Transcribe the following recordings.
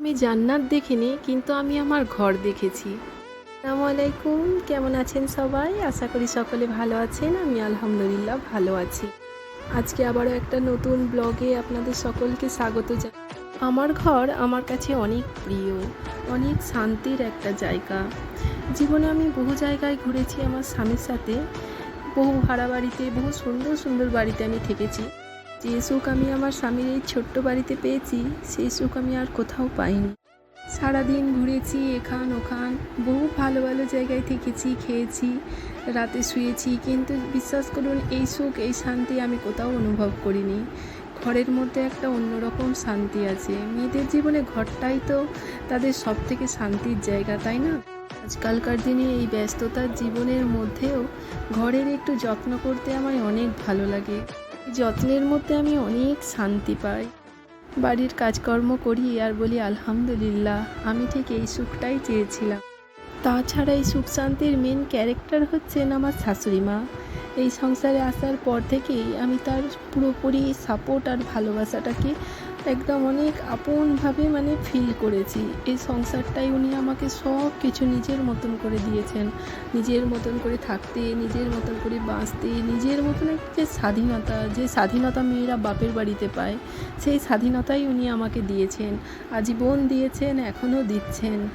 আমি জান্নাত দেখিনি, কিন্তু আমি আমার ঘর দেখেছি। আসসালামু আলাইকুম, কেমন আছেন সবাই? আশা করি সকলে ভালো আছেন, আমি আলহামদুলিল্লাহ ভালো আছি। আজকে আবারও একটা নতুন ব্লগে আপনাদের সকলকে স্বাগত জানাই আমার ঘর আমার কাছে অনেক প্রিয়, অনেক শান্তির একটা জায়গা। জীবনে আমি বহু জায়গায় ঘুরেছি আমার স্বামীর সাথে। বহু ভাড়া বাড়িতে, বহু সুন্দর সুন্দর বাড়িতে আমি থেকেছি। যে সুখ আমি আমার স্বামীর এই ছোট্ট বাড়িতে পেয়েছি, সেই সুখ আমি আর কোথাও পাইনি। সারাদিন ঘুরেছি এখান ওখান, বহু ভালো ভালো জায়গায় থেকেছি, খেয়েছি, রাতে শুয়েছি, কিন্তু বিশ্বাস করুন, এই সুখ, এই শান্তি আমি কোথাও অনুভব করিনি। ঘরের মধ্যে একটা অন্যরকম শান্তি আছে। মেয়েদের জীবনে ঘরটাই তো তাদের সব থেকে শান্তির জায়গা, তাই না? আজকালকার দিনে এই ব্যস্ততার জীবনের মধ্যেও ঘরের একটু যত্ন করতে আমার অনেক ভালো লাগে। যত্নের মধ্যে আমি অনেক শান্তি পাই। বাড়ির কাজকর্ম করি আর বলি, আলহামদুলিল্লাহ, আমি ঠিক এই সুখটাই চেয়েছিলাম। তাছাড়া এই সুখ শান্তির মেন ক্যারেক্টার হচ্ছেন আমার শাশুড়ি মা। এই সংসারে আসার পর থেকেই আমি তার পুরোপুরি সাপোর্ট আর ভালোবাসাটাকে একদম অনেক আপনভাবে মানে ফিল করেছি। এই সংসারটাই উনি আমাকে সব কিছু নিজের মতন করে দিয়েছেন। নিজের মতন করে থাকতে, নিজের মতন করে বাঁচতে, নিজের মতন যে স্বাধীনতা যে স্বাধীনতা মেয়েরা বাপের বাড়িতে পায়, সেই স্বাধীনতাই উনি আমাকে দিয়েছেন। আজীবন দিয়েছেন, এখনও দিচ্ছেন।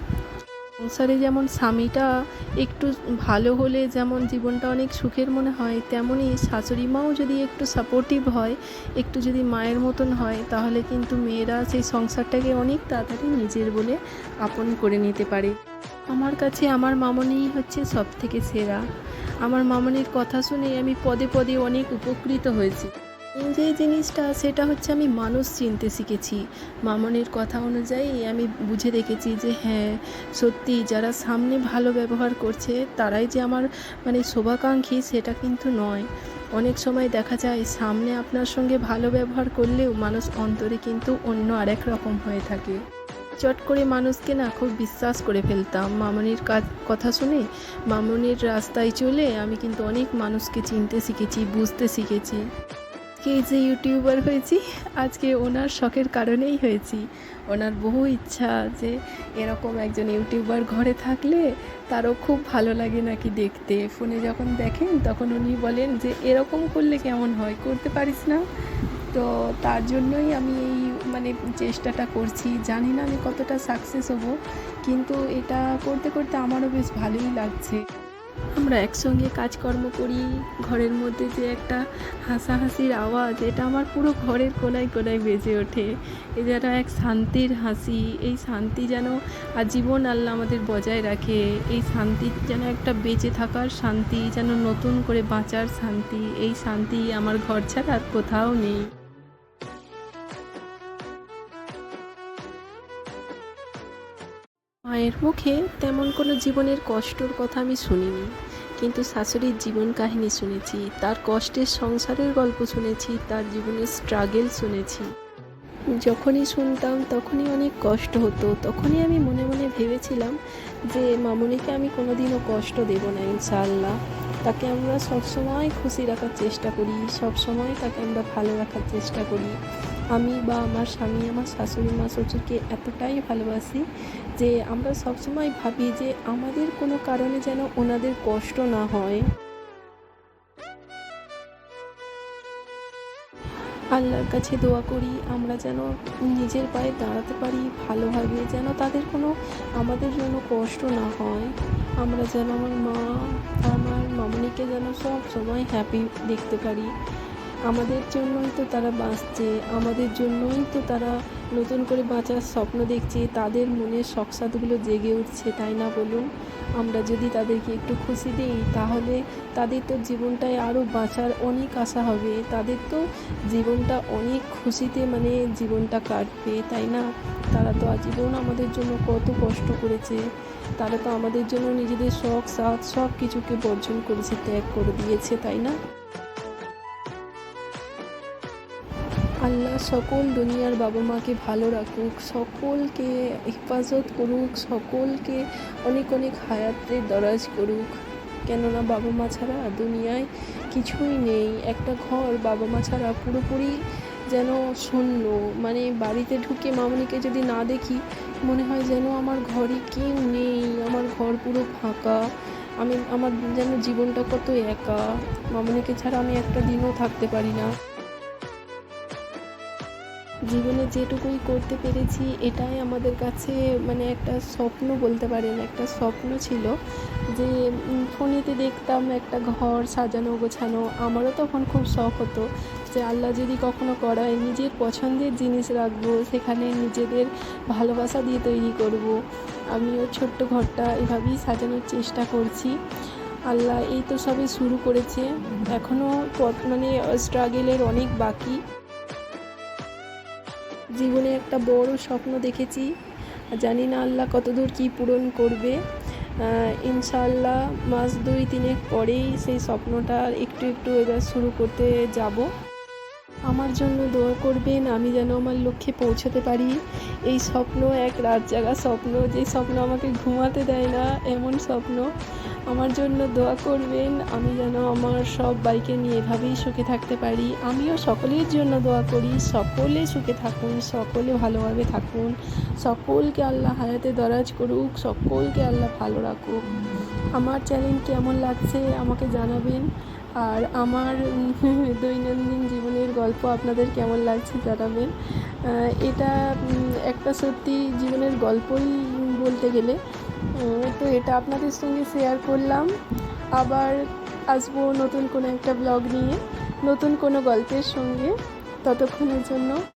সংসারে যেমন স্বামীটা একটু ভালো হলে যেমন জীবনটা অনেক সুখের মনে হয় তেমনই শাশুড়ি মাও যদি একটু সাপোর্টিভ হয়, একটু যদি মায়ের মতন হয়, তাহলে কিন্তু মেয়েরা সেই সংসারটাকে অনেক তাড়াতাড়ি নিজের বলে আপন করে নিতে পারে। আমার কাছে আমার মামনিই হচ্ছে সব থেকে সেরা। আমার মামনির কথা শুনে আমি পদে পদে অনেক উপকৃত হয়েছি। যে জিনিসটা, সেটা হচ্ছে আমি মানুষ চিনতে শিখেছি। মামনির কথা অনুযায়ী আমি বুঝে দেখেছি যে হ্যাঁ সত্যি যারা সামনে ভালো ব্যবহার করছে, তারাই যে আমার মানে শোভাকাঙ্ক্ষী, সেটা কিন্তু নয়। অনেক সময় দেখা যায়, সামনে আপনার সঙ্গে ভালো ব্যবহার করলেও মানুষ অন্তরে কিন্তু অন্য আরেক রকম হয়ে থাকে। চট করে মানুষকে না খুব বিশ্বাস করে ফেলতাম। মামনির কাজ কথা শুনে মামনির রাস্তায় চলে আমি কিন্তু অনেক মানুষকে চিনতে শিখেছি, বুঝতে শিখেছি। কে যে ইউটিউবার হয়েছি, আজকে ওনার শখের কারণেই হয়েছি। ওনার বহু ইচ্ছা যে এরকম একজন ইউটিউবার ঘরে থাকলে তারও খুব ভালো লাগে নাকি দেখতে। ফোনে যখন দেখেন, তখন উনি বলেন যে, এরকম করলে কেমন হয়? করতে পারিস না? তো তার জন্যই আমি এই মানে চেষ্টাটা করছি। জানি না আমি কতটা সাকসেস হব, কিন্তু এটা করতে করতে আমারও বেশ ভালোই লাগছে। আমরা একসঙ্গে কাজকর্ম করি, ঘরের মধ্যে যে একটা হাসাহাসির আওয়াজ, এটা আমার পুরো ঘরের কোনায় কোনায় বেজে ওঠে। এ যেন এক শান্তির হাসি, এই শান্তি যেন আজীবন আল্লাহ আমাদের বজায় রাখে। এই শান্তি যেন একটা বেঁচে থাকার শান্তি, যেন নতুন করে বাঁচার শান্তি, এই শান্তি আমার ঘর ছাড়া আর কোথাও নেই। মায়ের মুখে তেমন কোনো জীবনের কষ্টর কথা আমি শুনিনি। কিন্তু শাশুড়ির জীবন কাহিনী শুনেছি, তার কষ্টের সংসারের গল্প শুনেছি, তার জীবনের স্ট্রাগেল শুনেছি। যখনই শুনতাম, তখনই অনেক কষ্ট হতো। তখনই আমি মনে মনে ভেবেছিলাম যে মামুনিকে আমি কোনোদিনও কষ্ট দেব না, ইনশাআল্লাহ। তাকে আমরা সবসময় খুশি রাখার চেষ্টা করি, সবসময় তাকে আমরা ভালো রাখার চেষ্টা করি। আমি বা আমার স্বামী, আমার শাশুড়ি, মা শ্বশুরকে এতটাই ভালোবাসি যে আমরা সবসময় ভাবি যে আমাদের কোনো কারণে যেন ওনাদের কষ্ট না হয়। আল্লাহর কাছে দোয়া করি, আমরা যেন নিজের পায়ে দাঁড়াতে পারি ভালোভাবে, যেন তাদের কোনো আমাদের জন্য কষ্ট না হয়। আমরা যেন আমার মা, আমার মামনিকে যেন সব সময় হ্যাপি দেখতে পারি। আমাদের জন্যই তো তারা বাঁচছে, আমাদের জন্যই তো তারা নতুন করে বাঁচার স্বপ্ন দেখছে, তাদের মনের শখসাদগুলো জেগে উঠছে, তাই না বলুন? আমরা যদি তাদেরকে একটু খুশি দিই, তাহলে তাদের তো জীবনটায় আরও বাঁচার অনেক আশা হবে, তাদের তো জীবনটা অনেক খুশিতে মানে জীবনটা কাটবে, তাই না? তারা তো আজীবন আমাদের জন্য কত কষ্ট করেছে, তারা তো আমাদের জন্য নিজেদের শখ সাথ সব কিছুকে বর্জন করেছে, ত্যাগ করে দিয়েছে, তাই না? আল্লাহ সকল দুনিয়ার বাবা মাকে ভালো রাখুক, সকলকে হেফাজত করুক, সকলকে অনেক অনেক হায়াতের দরাজ করুক। কেননা বাবা মা ছাড়া দুনিয়ায় কিছুই নেই। একটা ঘর বাবা মা ছাড়া পুরোপুরি যেন শূন্য। মানে বাড়িতে ঢুকে মামনিকে যদি না দেখি, মনে হয় যেন আমার ঘরে কেউ নেই, আমার ঘর পুরো ফাঁকা। আমি, আমার যেন জীবনটা কত একা। মামনিকে ছাড়া আমি একটা দিনও থাকতে পারি না। জীবনে যেটুকুই করতে পেরেছি, এটাই আমাদের কাছে মানে একটা স্বপ্ন বলতে পারেন, একটা স্বপ্ন ছিল যে ফোনেতে দেখতাম একটা ঘর সাজানো গোছানো। আমারও তখন খুব শখ হতো যে, আল্লাহ যদি কখনো করায় নিজের পছন্দের জিনিস রাখব, সেখানে নিজেদের ভালোবাসা দিয়ে তৈরি করব। আমিও ছোট্ট ঘরটা এভাবেই সাজানোর চেষ্টা করছি। আল্লাহ এই তো সবে শুরু করেছে। এখনও মানে স্ট্রাগেলের অনেক বাকি। জীবনে একটা বড় স্বপ্ন দেখেছি। জানি না আল্লাহ কতদূর কী পূরণ করবে। ইনশাল্লাহ মাস দুই তিনেক পরেই সেই স্বপ্নটা একটু একটু এবার শুরু করতে যাব। আমার জন্য দোয়া করবেন, আমি যেন আমার লক্ষ্যে পৌঁছাতে পারি। এই স্বপ্ন এক রাত জাগা স্বপ্ন, যে স্বপ্ন আমাকে ঘুমাতে দেয় না, এমন স্বপ্ন। আমার জন্য দোয়া করবেন, আমি যেন আমার সব বাইকে নিয়ে এভাবেই সুখে থাকতে পারি। আমিও সকলের জন্য দোয়া করি, সকলে সুখে থাকুন, সকলে ভালোভাবে থাকুন। সকলকে আল্লাহ হায়াতে দরাজ করুক, সকলকে আল্লাহ ভালো রাখুক। আমার চ্যানেল কেমন লাগছে আমাকে জানাবেন। আর আমার দৈনন্দিন জীবনের গল্প আপনাদের কেমন লাগছে জানাবেন। এটা একটা সত্যি জীবনের গল্পই বলতে গেলে। তো এটা আপনাদের সঙ্গে শেয়ার করলাম। আবার আসব নতুন কোনো একটা ব্লগ নিয়ে, নতুন কোনো গল্পের সঙ্গে। ততক্ষণের জন্য